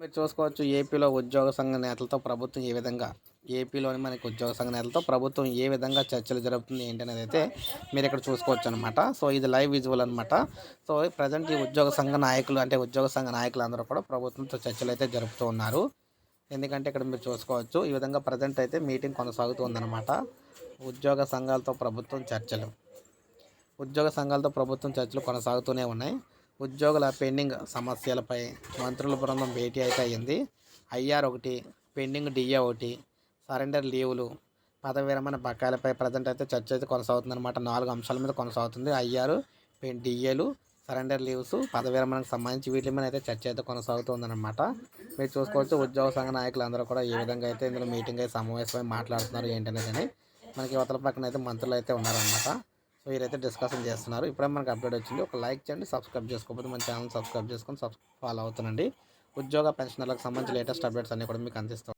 మీరు చూసుకోవచ్చు ఏపీలో ఉద్యోగ సంఘ నేతలతో ప్రభుత్వం ఏ విధంగా ఏపీలోని మనకి ఉద్యోగ సంఘ నేతలతో ప్రభుత్వం ఏ విధంగా చర్చలు జరుపుతుంది ఏంటి అనేది అయితే మీరు ఇక్కడ చూసుకోవచ్చు అనమాట సో ఇది లైవ్ విజువల్ అనమాట సో ప్రజెంట్ ఈ ఉద్యోగ సంఘ నాయకులు అంటే ఉద్యోగ సంఘ నాయకులు అందరూ కూడా ప్రభుత్వంతో చర్చలు అయితే జరుపుతూ ఉన్నారు. ఎందుకంటే ఇక్కడ మీరు చూసుకోవచ్చు ఈ విధంగా ప్రజెంట్ అయితే మీటింగ్ కొనసాగుతుందన్నమాట. ఉద్యోగ సంఘాలతో ప్రభుత్వం చర్చలు. ఉద్యోగ సంఘాలతో ప్రభుత్వం చర్చలు కొనసాగుతూనే ఉన్నాయి. ఉద్యోగుల పెండింగ్ సమస్యలపై మంత్రుల బృందం భేటీ అయితే అయింది. ఐఆర్ ఒకటి పెండింగ్ డిఏ ఒకటి సరెండర్ లీవులు పదవి విరమణ బకాయిలపై ప్రజెంట్ అయితే చర్చ అయితే కొనసాగుతుందన్నమాట. నాలుగు అంశాల మీద కొనసాగుతుంది. ఐఆర్ డిఏలు సరెండర్ లీవ్స్ పదవి విరమణకు సంబంధించి వీటి మీద అయితే చర్చ అయితే కొనసాగుతుందన్నమాట. మీరు చూసుకోవచ్చు ఉద్యోగ సంఘ నాయకులు అందరూ కూడా ఏ విధంగా అయితే ఇందులో మీటింగ్ అయితే సమావేశమై మాట్లాడుతున్నారు ఏంటనేది అని. మనకి ఇవతల పక్కన అయితే మంత్రులు అయితే ఉన్నారనమాట సో వీరైతే డిస్కషన్ చేస్తున్నారు. ఇప్పుడే మనకి అప్డేట్ వచ్చింది. ఒక లైక్ చేయండి సబ్స్క్రైబ్ చేసుకోకపోతే మన ఛానల్ సబ్స్క్రైబ్ చేసుకొని సబ్ ఫాలో అవుతానండి. ఉద్యోగ పెన్షనర్లకు సంబంధించి లేటెస్ట్ అప్డేట్స్ అన్ని కూడా మీకు అందిస్తాం.